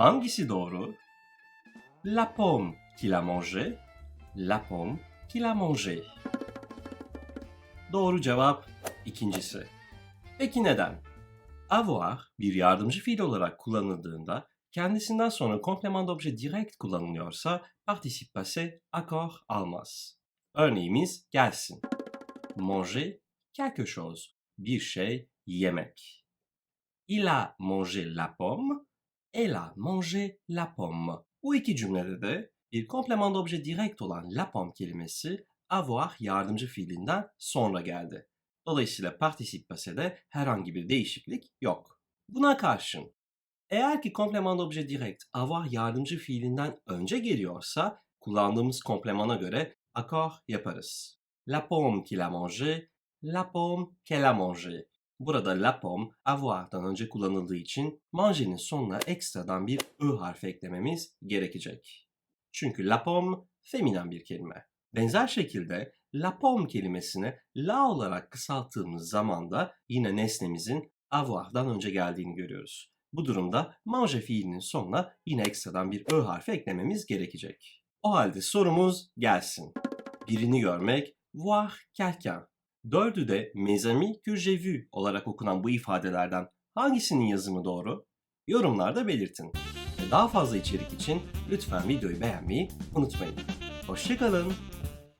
Hangisi doğru? La pomme qu'il a mangé, la pomme qu'il a mangé. Doğru cevap ikincisi. Peki neden? Avoir bir yardımcı fiil olarak kullanıldığında kendisinden sonra komplement d'objet direct kullanılıyorsa participe passé accord almaz. Örneğimiz gelsin. Manger quelque chose. Bir şey yemek. Il a mangé la pomme. Elle a mangé la pomme. Bu iki cümlede de bir komplement d'objet direct olan la pomme kelimesi avoir yardımcı fiilinden sonra geldi. Dolayısıyla participe passé'de herhangi bir değişiklik yok. Buna karşın eğer ki komplement d'objet direct avoir yardımcı fiilinden önce geliyorsa kullandığımız komplemana göre accord yaparız. La pomme qu'il a mangé, la pomme qu'elle a mangé. Burada la pomme avoir'dan önce kullanıldığı için manger'in sonuna ekstradan bir ı harfi eklememiz gerekecek. Çünkü la pomme feminen bir kelime. Benzer şekilde la pomme kelimesini la olarak kısalttığımız zaman da yine nesnemizin avoir'dan önce geldiğini görüyoruz. Bu durumda manger fiilinin sonuna yine ekstradan bir ö harfi eklememiz gerekecek. O halde sorumuz gelsin. Birini görmek, voir quelqu'un. Dördü de mes amis que j'ai vu olarak okunan bu ifadelerden hangisinin yazımı doğru? Yorumlarda belirtin. Daha fazla içerik için lütfen videoyu beğenmeyi unutmayın. Hoşçakalın.